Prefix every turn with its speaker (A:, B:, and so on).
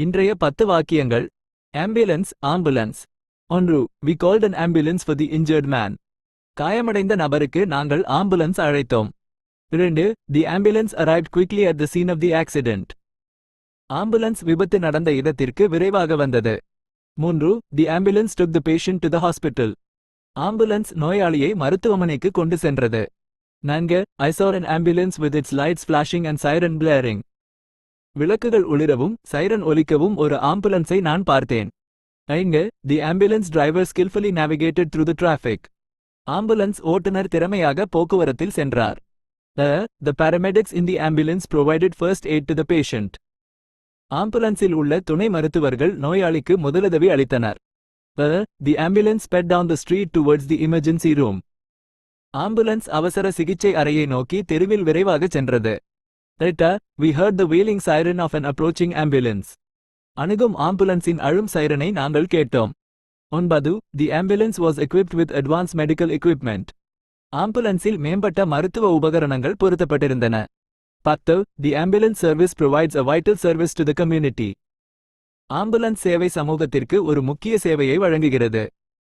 A: இன்றைய பத்து வாக்கியங்கள் ஆம்புலன்ஸ் ஆம்புலன்ஸ் ஒன்று we called an ambulance for the injured man காயமடைந்த நபருக்கு நாங்கள் ஆம்புலன்ஸ் அழைத்தோம் இரண்டு the ambulance arrived quickly at the scene of the accident ambulance விபத்து நடந்த இடத்திற்கு விரைவாக வந்தது மூன்று the ambulance took the patient to the hospital ambulance நோயாளியை மருத்துவமனைக்கு கொண்டு சென்றது நான்கு I an ambulance with its lights flashing and siren blaring விளக்குகள் ஒளிரவும் சைரன் ஒலிக்கவும் ஒரு ஆம்புலன்ஸை நான் பார்த்தேன் ஐங்க the ambulance driver skilfully navigated through the traffic ambulance ஓட்டுநர் திறமையாக போக்குவரத்தில் சென்றார் the paramedics in the ambulance provided first aid to the patient ஆம்புலன்ஸில் உள்ள துணை மருத்துவர்கள் நோயாளிக்கு முதலுதவி அளித்தனர் the ambulance sped down the street towards the emergency room ambulance அவசர சிகிச்சை அறையை நோக்கி தெருவில் விரைவாக சென்றது Later, we heard the wailing siren of an approaching ambulance. அணுகும் ஆம்புலன்ஸின் அழும் சைரனை நாங்கள் கேட்டோம் ஒன்பது the ambulance was equipped with advance medical equipment ஆம்புலன்ஸில் மேம்பட்ட மருத்துவ உபகரணங்கள் பொருத்தப்பட்டிருந்தன பத்து the ambulance service provides a vital service to the community ambulance சேவை சமூகத்திற்கு ஒரு முக்கிய சேவையை வழங்குகிறது